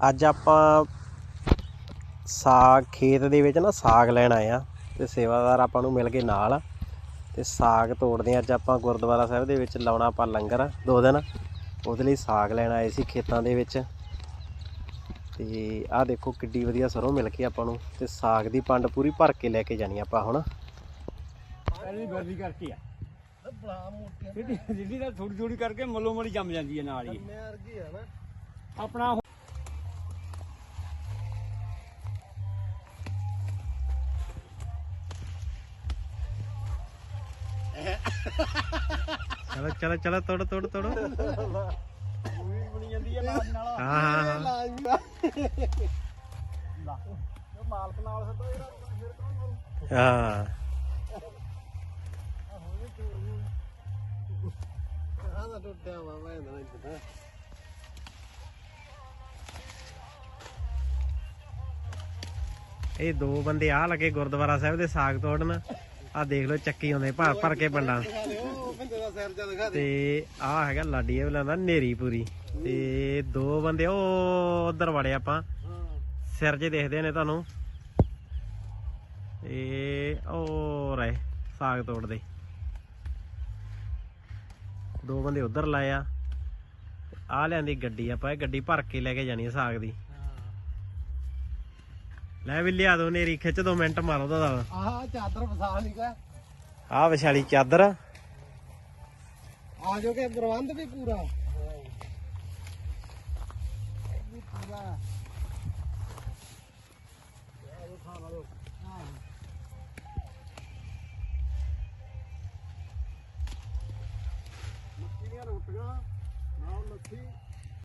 ਅੱਜ ਆਪਾਂ ਸਾਗ ਖੇਤ ਦੇ ਵਿੱਚ ਨਾ ਸਾਗ ਲੈਣ ਆਏ ਆ ਤੇ ਸੇਵਾਦਾਰ ਆਪਾਂ ਨੂੰ ਮਿਲ ਗਏ ਨਾਲ ਤੇ ਸਾਗ ਤੋੜਦੇ ਹਾਂ। ਅੱਜ ਆਪਾਂ ਗੁਰਦੁਆਰਾ ਸਾਹਿਬ ਦੇ ਵਿੱਚ ਲਾਉਣਾ ਆਪਾਂ ਲੰਗਰ ਦੋ ਦਿਨ। ਉਹਦੇ ਲਈ ਸਾਗ ਲੈਣ ਆਏ ਸੀ ਖੇਤਾਂ ਦੇ ਵਿੱਚ। ਤੇ ਆਹ ਦੇਖੋ ਕਿੱਡੀ ਵਧੀਆ ਸਰੋਂ ਮਿਲ ਗਈ ਆਪਾਂ ਨੂੰ ਤੇ ਸਾਗ ਦੀ ਪੰਡ ਪੂਰੀ ਭਰ ਕੇ ਲੈ ਕੇ ਜਾਣੀ ਆਪਾਂ ਹੁਣ। ਪਹਿਲੀ ਕਰਕੇ ਆ। ਜਿਹੜੀ ਜਿਹੜੀ ਦਾ ਥੋੜੀ ਥੋੜੀ ਕਰਕੇ ਮੱਲੋ ਮਲੀ ਜੰਮ ਜਾਂਦੀ ਹੈ ਨਾਲ ਹੀ। ਆਪਣਾ ਚਲੋ ਚਲੋ ਚਲੋ, ਤੋੜ ਤੋੜ ਤੋੜ। ਬਣੀ ਜਾਂਦੀ ਹੈ ਨਾਲ ਨਾਲ ਹਾਂ ਹਾਂ। ਹਾਂ। ਮਾਲਕ ਨਾਲ ਸਦਾ ਜਿਹੜਾ ਫਿਰ ਕੌਣ ਹਾਂ ਆਹ ਟੁੱਟਿਆ ਵਾ ਮੈਂ ਇੱਥੇ ਇਹ ਦੋ ਬੰਦੇ ਆ ਲੱਗੇ ਗੁਰਦੁਆਰਾ ਸਾਹਿਬ ਦੇ ਸਾਗ ਤੋੜਨ। ਆ ਦੇਖ ਲਓ ਚੱਕੀ ਆਉਂਦੇ ਭਰ ਭਰ ਕੇ ਦੇ ਦਾ ਦੇ ਤੇ ਆ ਹੈਗਾ ਲਾਡੀ ਇਹ ਬਲਾਂਦਾ ਨੇਰੀ ਪੂਰੀ। ਤੇ ਦੋ ਬੰਦੇ ਉਹ ਉਧਰ ਵੜੇ ਆਪਾਂ। ਸਿਰ 'ਚ ਦੇਖਦੇ ਨੇ ਤੁਹਾਨੂੰ। ਇਹ ਉਹ ਰਹੇ ਸਾਗ ਤੋੜਦੇ। ਦੋ ਬੰਦੇ ਉਧਰ ਲਾਏ ਆ। ਲਿਆਂਦੀ ਗੱਡੀ ਆਪਾਂ ਇਹ ਗੱਡੀ ਭਰ ਕੇ ਲੈ ਕੇ ਜਾਣੀ ਸਾਗ ਦੀ। ਲੈ ਵੀ ਲਿਆ ਦੋ ਨੇਰੀ ਖਿੱਚ ਦੋ ਮਿੰਟ ਮਾਰੋ ਦਾ ਆਹ ਚਾਦਰ ਵਿਸ਼ਾਲੀ ਚਾਦਰ। ਆ ਜੋ ਕਿ ਪ੍ਰਬੰਧ ਵੀ ਪੂਰਾ।